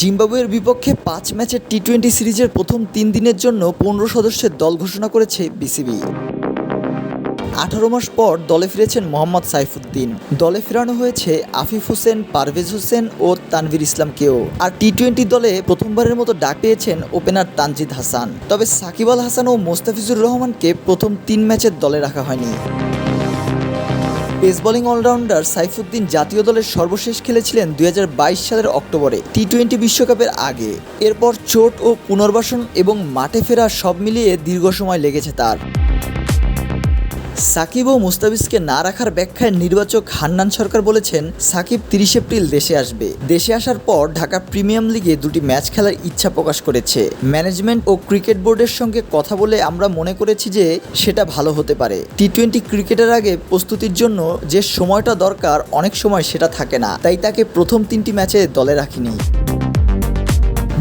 জিম্বাবুয়ের বিপক্ষে পাঁচ ম্যাচের টি টোয়েন্টি সিরিজের প্রথম তিন দিনের জন্য পনেরো সদস্যের দল ঘোষণা করেছে বিসিবি। আঠারো মাস পর দলে ফিরেছেন মোহাম্মদ সাইফুদ্দিন। দলে ফেরানো হয়েছে আফিফ হোসেন, পারভেজ হোসেন ও তানভীর ইসলামকেও। আর টি টোয়েন্টি দলে প্রথমবারের মতো ডাক পেয়েছেন ওপেনার তানজিদ হাসান। তবে সাকিব আল হাসান ও মোস্তাফিজুর রহমানকে প্রথম তিন ম্যাচের দলে রাখা হয়নি। পেস বোলিং অলরাউন্ডার সাইফুদ্দিন জাতীয় দলের সর্বশেষ খেলেছিলেন দু হাজার বাইশ সালের অক্টোবরে টি টোয়েন্টি বিশ্বকাপের আগে। এরপর চোট ও পুনর্বাসন এবং মাঠে ফেরা সব মিলিয়ে দীর্ঘ সময় লেগেছে তার। সাকিব ও মুস্তাফিজকে না রাখার ব্যাখ্যায় নির্বাচক হান্নান সরকার বলেছেন, সাকিব তিরিশ এপ্রিল দেশে আসবে। দেশে আসার পর ঢাকা প্রিমিয়াম লিগে দুটি ম্যাচ খেলার ইচ্ছা প্রকাশ করেছে। ম্যানেজমেন্ট ও ক্রিকেট বোর্ডের সঙ্গে কথা বলে আমরা মনে করেছি যে সেটা ভালো হতে পারে। টি টোয়েন্টি ক্রিকেটের আগে প্রস্তুতির জন্য যে সময়টা দরকার, অনেক সময় সেটা থাকে না। তাই তাকে প্রথম তিনটি ম্যাচে দলে রাখিনি।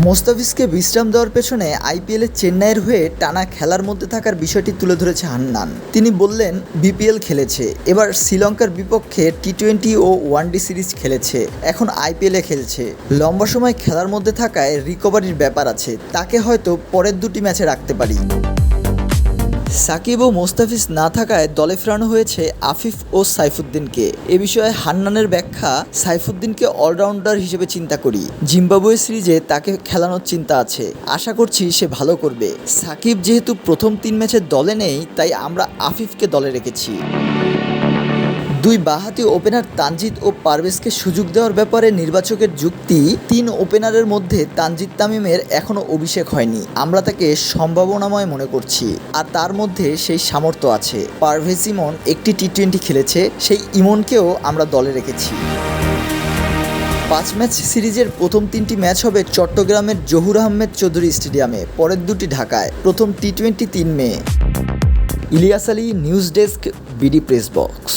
মোস্তাফিজকে বিশ্রাম দেওয়ার পেছনে আইপিএলে চেন্নাইয়ের হয়ে টানা খেলার মধ্যে থাকার বিষয়টি তুলে ধরেছে হান্নান। তিনি বললেন, বিপিএল খেলেছে। এবার শ্রীলঙ্কার বিপক্ষে টি টোয়েন্টি ও ওয়ানডে সিরিজ খেলেছে। এখন আইপিএলে খেলছে। লম্বা সময় খেলার মধ্যে থাকায় রিকভারির ব্যাপার আছে। তাকে হয়তো পরের দুটি ম্যাচে রাখতে পারি। সাকিব ও মোস্তাফিজ না থাকায় দলে ফেরানো হয়েছে আফিফ ও সাইফুদ্দিনকে। এ বিষয়ে হান্নানের ব্যাখ্যা, সাইফুদ্দিনকে অলরাউন্ডার হিসেবে চিন্তা করি। জিম্বাবুয়ে সিরিজে তাকে খেলানোর চিন্তা আছে। আশা করছি সে ভালো করবে। সাকিব যেহেতু প্রথম তিন ম্যাচে দলে নেই, তাই আমরা আফিফকে দলে রেখেছি। দুই বাহাতি ওপেনার তানজিদ ও পারভেজকে সুযোগ দেওয়ার ব্যাপারে নির্বাচকের যুক্তি, তিন ওপেনারের মধ্যে তানজিদ তামিমের এখনও অভিষেক হয়নি। আমরা তাকে সম্ভাবনাময় মনে করছি। আর তার মধ্যে সেই সামর্থ্য আছে। পারভেজ ইমন একটি টি টোয়েন্টি খেলেছে, সেই ইমনকেও আমরা দলে রেখেছি। পাঁচ ম্যাচ সিরিজের প্রথম তিনটি ম্যাচ হবে চট্টগ্রামের জহুর আহমেদ চৌধুরী স্টেডিয়ামে, পরের দুটি ঢাকায়। প্রথম টি টোয়েন্টি তিন মে। Ilias Ali, news desk, BD press box.